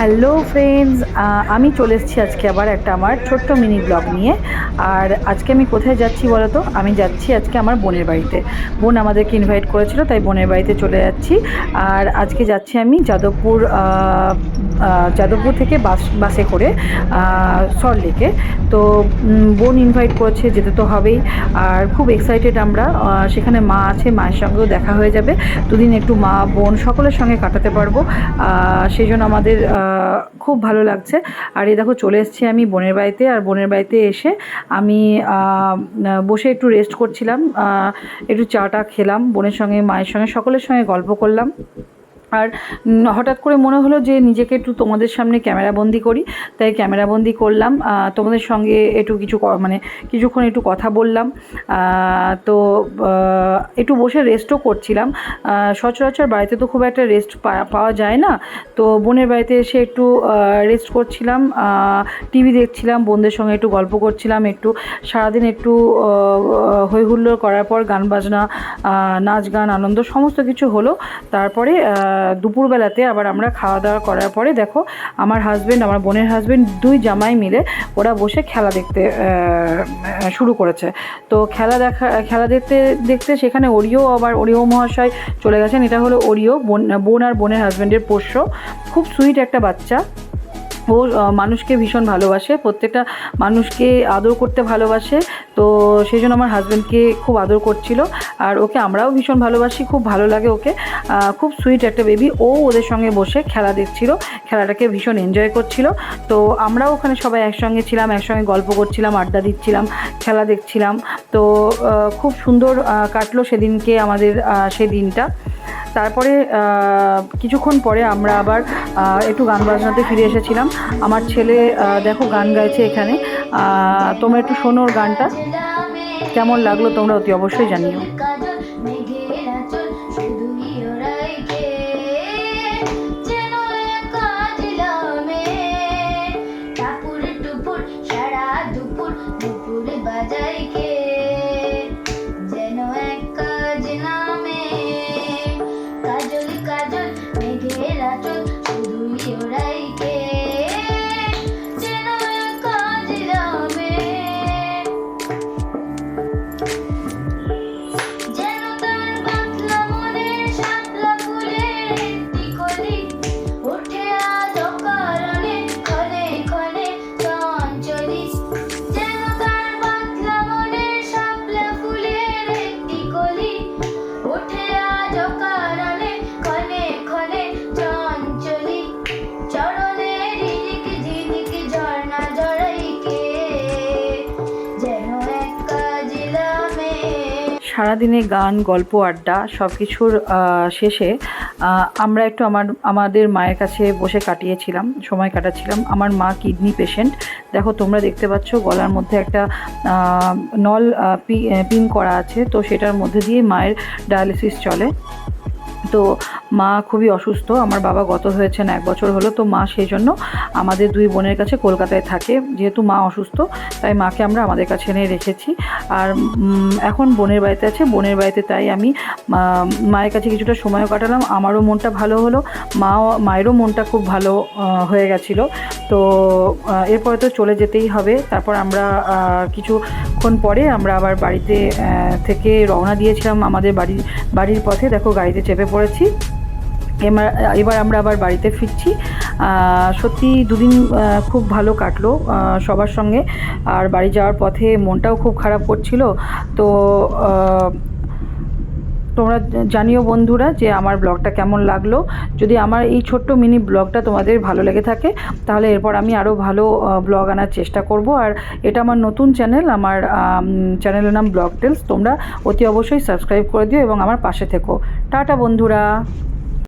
Hello friends আমি চলে এসেছি আজকে আবার একটা আমার ছোট্ট মিনি ব্লগ নিয়ে। আর আজকে আমি কোথায় যাচ্ছি বলো তো আমি যাচ্ছি আজকে আমার বোনের বাড়িতে। বোন আমাদেরকে ইনভাইট করেছিল, তাই বোনের বাড়িতে চলে যাচ্ছি। আর আজকে যাচ্ছি আমি যাদবপুর যাদবপুর থেকে বাস, বাসে করে সল্টলেকে তো বোন ইনভাইট করেছে, যেতে তো হবেই। আর খুব এক্সাইটেড আমরা সেখানে মা আছে, মায়ের সঙ্গেও দেখা হয়ে যাবে। দুদিন একটু মা, বোন সকলের সঙ্গে কাটাতে পারব। সেই জন্য আমাদের খুব ভালো লাগছে। আর এই দেখো চলে এসেছি আমি বোনের বাড়িতে, আর বোনের বাড়িতে এসে আমি বসে একটু রেস্ট করছিলাম একটু চাটা খেলাম, বোনের সঙ্গে, মায়ের সঙ্গে, সকলের সঙ্গে গল্প করলাম। আর হঠাৎ করে মনে হলো যে নিজেকে একটু তোমাদের সামনে ক্যামেরাবন্দি করি, তাই ক্যামেরাবন্দি করলাম। তোমাদের সঙ্গে একটু কিছু মানে কিছুক্ষণ একটু কথা বললাম। তো একটু বসে রেস্টও করছিলাম। সচরাচর বাড়িতে তো খুব একটা রেস্ট পাওয়া যায় না। তো বোনের বাড়িতে এসে একটু রেস্ট করছিলাম। টিভি দেখছিলাম, বোনদের সঙ্গে একটু গল্প করছিলাম, একটু সারাদিন একটু হই হুল্লোড় করার পর গান বাজনা নাচ গান, আনন্দ সমস্ত কিছু হলো। তারপরে দুপুরবেলাতে আবার আমরা খাওয়া দাওয়া করার পরে দেখো, আমার হাজব্যান্ড আমার বোনের হাজব্যান্ড দুই জামাই মিলে ওরা বসে খেলা দেখতে শুরু করেছে। তো খেলা দেখা, খেলা দেখতে দেখতে সেখানে ওরিও আবার ওরিও মহাশয় চলে গেছেন। এটা হলো ওরিও, বোন বোন আর বোনের হাজব্যান্ডের পোষ্য। খুব সুইট একটা বাচ্চা। ও মানুষকে ভীষণ ভালোবাসে, প্রত্যেকটা মানুষকে আদর করতে ভালোবাসে। তো সেই জন্য আমার হাজব্যান্ডকে খুব আদর করছিল। আর ওকে আমরাও ভীষণ ভালোবাসি, খুব ভালো লাগে ওকে। খুব সুইট একটা বেবি ও ওদের সঙ্গে বসে খেলা দেখছিল, খেলাটাকে ভীষণ এনজয় করছিল। তো আমরাও ওখানে সবাই একসঙ্গে ছিলাম, একসঙ্গে গল্প করছিলাম, আড্ডা দিচ্ছিলাম, খেলা দেখছিলাম। তো খুব সুন্দর কাটলো সেদিনকে আমাদের সেই দিনটা। তারপরে কিছুক্ষণ পরে আমরা আবার একটু গান বাজনাতে ফিরে এসেছিলাম। আমার ছেলে দেখো গান গাইছে এখানে। তোমরা একটু শোনো গানটা। কেমন লাগল তোমরা অতি অবশ্যই জানিও। সারাদিনে গান, গল্প, আড্ডা সব কিছুর শেষে আমরা একটু আমার, আমাদের মায়ের কাছে বসে কাটিয়েছিলাম, সময় কাটাচ্ছিলাম। আমার মা কিডনি পেশেন্ট। দেখো, তোমরা দেখতে পাচ্ছ গলার মধ্যে একটা নল পিন করা আছে। তো সেটার মধ্যে দিয়ে মায়ের ডায়ালিসিস চলে। তো মা খুবই অসুস্থ আমার বাবা গত হয়েছেন এক বছর হলো তো মা সেই জন্য আমাদের দুই বোনের কাছে কলকাতায় থাকে। যেহেতু মা অসুস্থ তাই মাকে আমরা আমাদের কাছে এনে রেখেছি। আর এখন বোনের বাড়িতে আছে বোনের বাড়িতে তাই আমি মায়ের কাছে কিছুটা সময় কাটালাম। আমারও মনটা ভালো হলো মা মায়েরও মনটা খুব ভালো হয়ে গেছিল। তো এরপরে তো চলে যেতেই হবে তারপর আমরা আহ, কিছুক্ষণ পরে আমরা আবার বাড়িতে থেকে রওনা দিয়েছিলাম আমাদের বাড়ির বাড়ির পথে। দেখো, গাড়িতে চেপে পড়েছি। এবার আমরা আবার বাড়িতে ফিরছি। সত্যি দুদিন খুব ভালো কাটলো সবার সঙ্গে। আর বাড়ি যাওয়ার পথে মনটাও খুব খারাপ করছিল। তো তোমরা জানিও বন্ধুরা যে আমার ব্লগটা কেমন লাগল। যদি আমার এই ছোট্ট মিনি ব্লগটা তোমাদের ভালো লেগে থাকে, তাহলে এরপর আমি আরও ভালো ব্লগ আনার চেষ্টা করব। আর এটা আমার নতুন চ্যানেল, আমার চ্যানেলের নাম ব্লগ টেলস তোমরা অতি অবশ্যই সাবস্ক্রাইব করে দিও এবং আমার পাশে থেকো। টাটা বন্ধুরা।